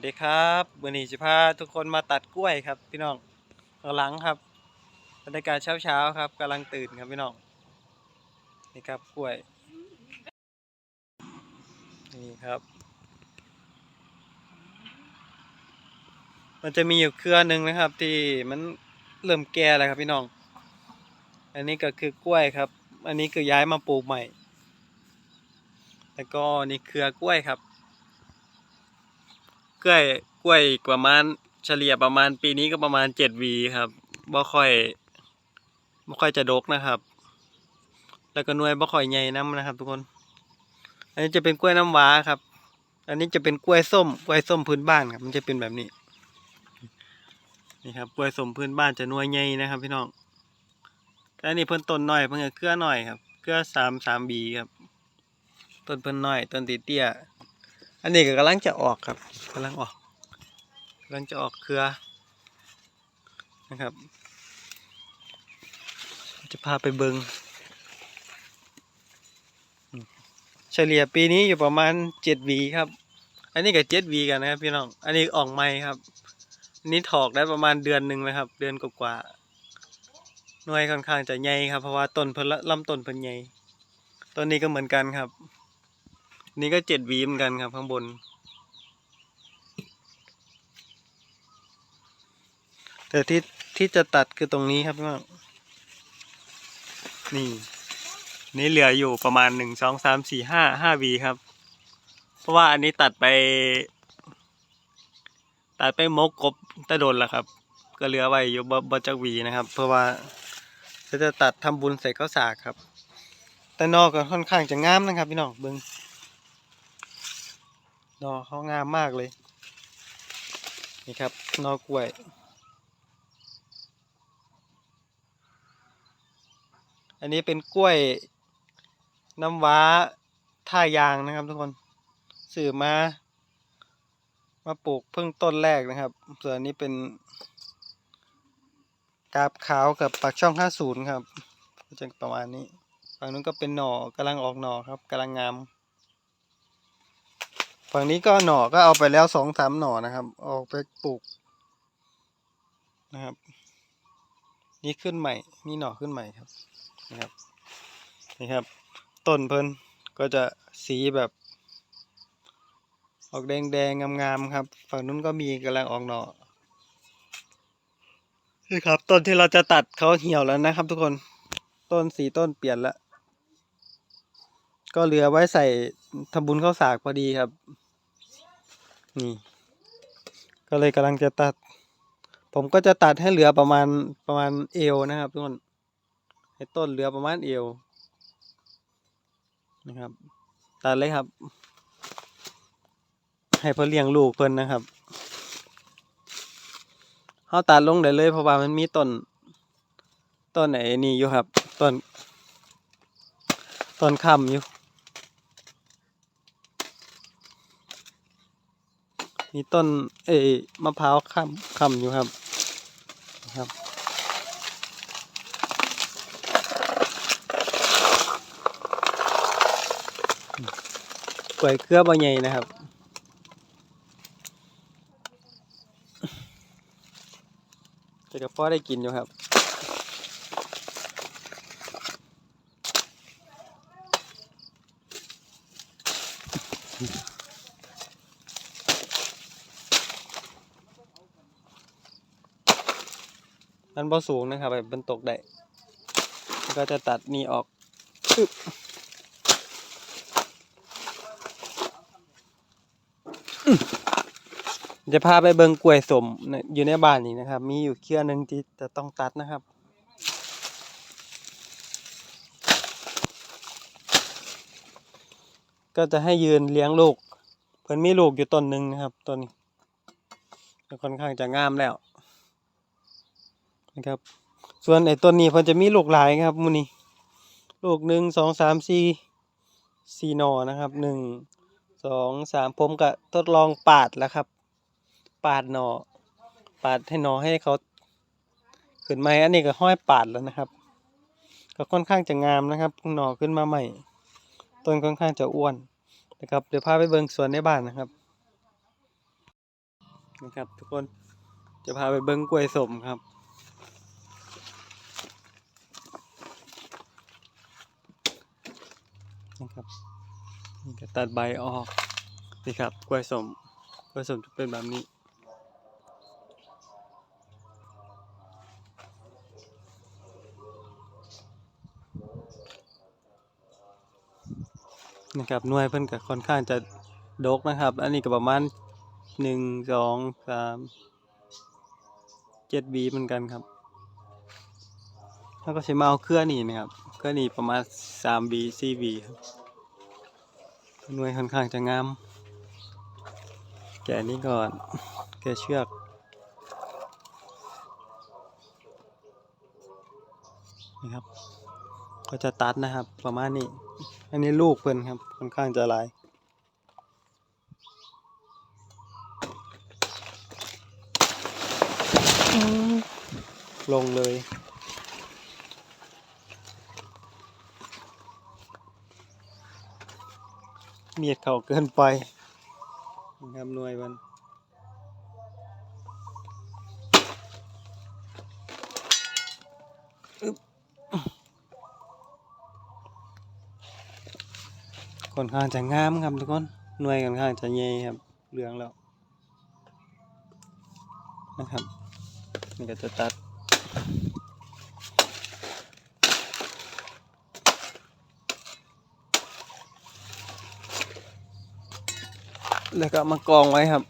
วัสดีครับวันนี้จะพาทุกคนมาตัดกล้วยครับ พี่น้องข้างหลังครับบรรยากาศเช้าๆครับกำลังตื่นครับพี่น้องนี่ครับกล้วย นี่ครับ มันจะมีอยู่เครือหนึ่งนะครับ ที่มันเริ่มแก่แล้วครับพี่น้อง อันนี้ก็คือกล้วยครับ อันนี้คือย้ายมาปลูกใหม่แล้วก็นี่เครือกล้วยครับ กล้วยกล้วยประมาณเฉลี่ยประมาณปีนี้ก็ประมาณเจ็ดวีครับบ่ค่อยบ่ค่อยจะดกนะครับ แล้วก็หน่วยบ่ค่อยใหญ่น้ำนะครับ ทุกคน อันนี้จะเป็นกล้วยน้ำว้าครับ อันนี้จะเป็นกล้วยส้มกล้วยส้มพื้นบ้านครับ มันจะเป็นแบบนี้ นี่ครับกล้วยส้มพื้นบ้านจะหน่วยใหญ่นะครับ พี่น้องแต่อันนี้เพิ่นต้นหน้อยเพิ่นเครือหน้อยครับเครือสามสามบีครับต้นเพิ่นน้อยต้นเตี้ยอันนี้ก็กำลังจะออกครับ กำลังออกกำลังจะออกเครือนะครับ จะพาไปเบิงเฉลี่ยปีนี้อยู่ประมาณเจ็ดวีครับ อันนี้ก็เจ็ดวีกันนะครับพี่น้อง อันนี้ออกใหม่ครับอันนี้ถอกได้ประมาณเดือนหนึ่งแล้วครับ เดือนกว่าๆหน่วยค่อนข้างจะใหญ่ครับ เพราะว่าต้นเพิ่นลลำต้นเพิ่นใหญ่ต้นนี้ก็เหมือนกันครับ นี่ก็เจ็ดวีเหมือนกันครับข้างบน แต่ที่ที่จะตัดคือตรงนี้ครับพี่น้องนี่ นี่เหลืออยู่ประมาณหนึ่งสองสามสี่ห้าห้าวีครับ เพราะว่าอันนี้ตัดไป ตัดไปมกกบตะโดนแล้วครับ ก็เหลือไว้อยู่บบจักวีนะครับ เพื่อว่าจะจะตัดทำบุญใส่ข้าวสากครับ แต่นอกก็ค่อนข้างจะงามนะครับ พี่น้องเบิ้งนอเขางามมากเลย นี่ครับนอกล้วย อันนี้เป็นกล้วยน้ำว้าท่ายางนะครับ ทุกคนสื่อมา มาปลูกเพิ่งต้นแรกนะครับ ส่วนนี้เป็นกาบขาวกับปากช่อง50ครับก็จะประมาณนี้ฝั่งนู้นก็เป็นหน่อกำลังออกหน่อครับกำลังงาม ฝั่งนี้ก็หน่อก็เอาไปแล้วสองสามหน่อนะครับ ออกไปปลูกนะครับ นี่ขึ้นใหม่ นี่หน่อขึ้นใหม่ครับ นะครับนี่ครับ ต้นเพิ่นก็จะสีแบบ ออกแดงแดงๆงามๆครับ ฝั่งนู้นก็มีกำลังออกหน่อนี่ครับ ต้นที่เราจะตัดเขาเหี่ยวแล้วนะครับ ทุกคนต้นสีต้นเปลี่ยนแล้วก็เหลือไว้ใส่ทำบุญข้าวสากพอดีครับ นี่ ก็เลยกำลังจะตัด ผมก็จะตัดให้เหลือประมาณประมาณเอวนะครับทุกคน ให้ต้นเหลือประมาณเอวนะครับตัดเลยครับ ให้เพื่อเลี้ยงลูกเพิ่นนะครับเขาตัดลงได้เลยเพราะว่ามันมีต้นต้นไหนนี่อยู่ครับต้นต้นคำอยู่มีต้นเอยมะพร้าวคำคำอยู่ครับ กล้วยเครือบ่ใหญ่นะครับแต่ก็พอได้กินอยู่ครับมันบ่สูงนะครับแบบมันตกได้แล้วก็จะตัดนี่ออกอึ๊บอื้อ จะพาไปเบิงกล้วยสมอยู่ในบ้านนี่นะครับ มีอยู่เครือหนึ่งที่จะต้องตัดนะครับ ก็จะให้ยืนเลี้ยงลูก เพิ่นมีลูกอยู่ต้นหนึ่งนะครับต้นนี้ค่อนข้างจะงามแล้วนะครับ ส่วนไอ้ต้นนี้เพิ่นจะมีลูกหลายครับมูนี่ลูกหนึ่งสองสามสี่สี่หนอนะครับหนึ่งสองสามผมก็ทดลองปาดแล้วครับ ปาดหนอปาดให้หนอให้เขาขึ้นมาอันนี้ก็ห้อยปาดแล้วนะครับ ก็ค่อนข้างจะงามนะครับหนอขึ้นมาใหม่ต้นค่อนข้างจะอ้วนนะครับเดี๋ยวพาไปเบิ่งสวนในบ้านนะครับนะครับ ทุกคนจะพาไปเบิ้งกล้วยสมครับ นะครับนี่ก็ตัดใบออกนี่ครับกล้วยสมกล้วยสมจะเป็นแบบนี้ นะครับหน่วยเพิ่นก็ค่อนข้างจะดกนะครับ อันนี้ก็ประมาณหนึ่งสองสามเจ็ดบีเหมือนกันครับแล้วก็ใช้เมาเอาเครื่อนี่นะครับเครื่อนี่ประมาณสามบีสี่บีครับหน่วยค่อนข้างจะงาม แกะนี้ก่อนแกะเชือกนี่ครับ ก็จะตัดนะครับประมาณนี้ อันนี้ลูกเพิ่นครับค่อนข้างจะหลายลงเลย เมียดเขาเกินไปนะครับหน่วยมัน ค่อนข้างจะงามครับทุกคนหน่วยค่อนข้างจะเย่ครับเหลืองแล้วนะครับนี่ก็จะตัดแล้วก็มากองไว้ครับ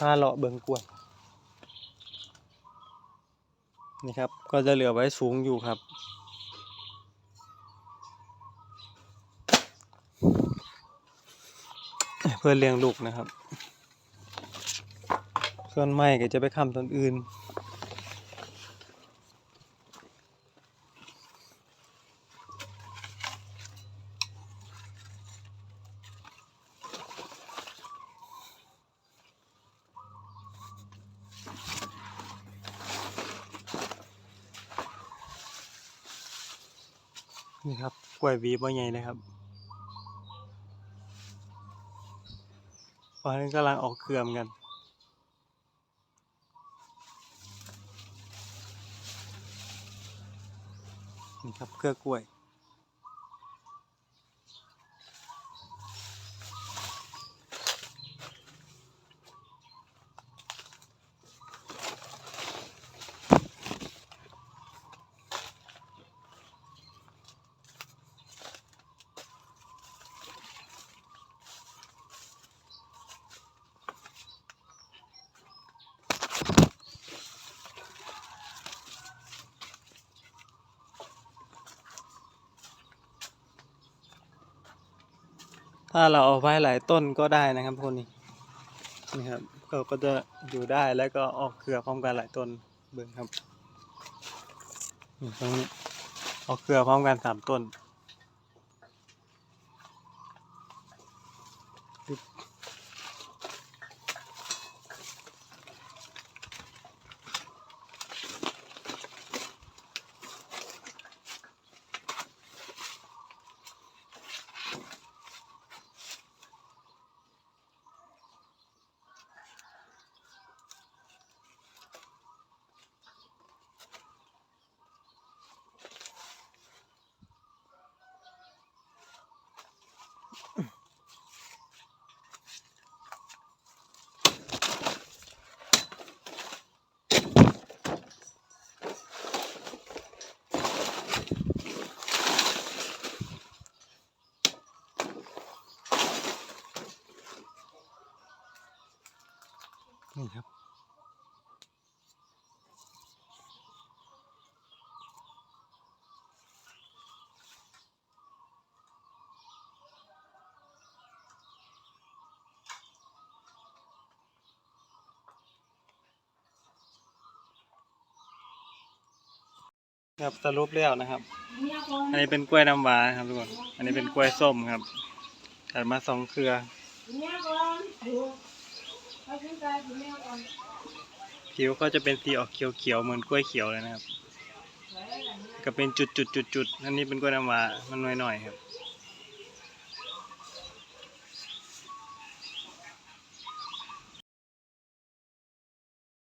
ผ้าเลาะเบิงกล้วนนี่ครับ ก็จะเหลือไว้สูงอยู่ครับ เพื่อเลี้ยงลูกนะครับ ส่วนไม้ก็จะไปค้ำต้นอื่น นี่ครับกล้วยวีบ่ใหญ่นะครับตอนนี้กำลังออกเครือมกันนี่ครับเครือกล้วย ถ้าเราเอาไว้หลายต้นก็ได้นะครับพวกนี้นี่ครับก็ก็จะอยู่ได้แล้วก็ออกเครือพร้อมกันหลายต้นเบิ่งครับนี่ตรงนี้ออกเครือพร้อมกันสามต้น ครับสรุปแล้วนะครับ อันนี้เป็นกล้วยน้ำว้าครับทุกคน อันนี้เป็นกล้วยส้มครับตัดมาสองเครือผิวก็จะเป็นสีออกเขียวๆเหมือนกล้วยเขียวเลยนะครับ ก็เป็นจุดๆๆๆอันนี้เป็นกล้วยน้ำว้ามันน้อยๆครับ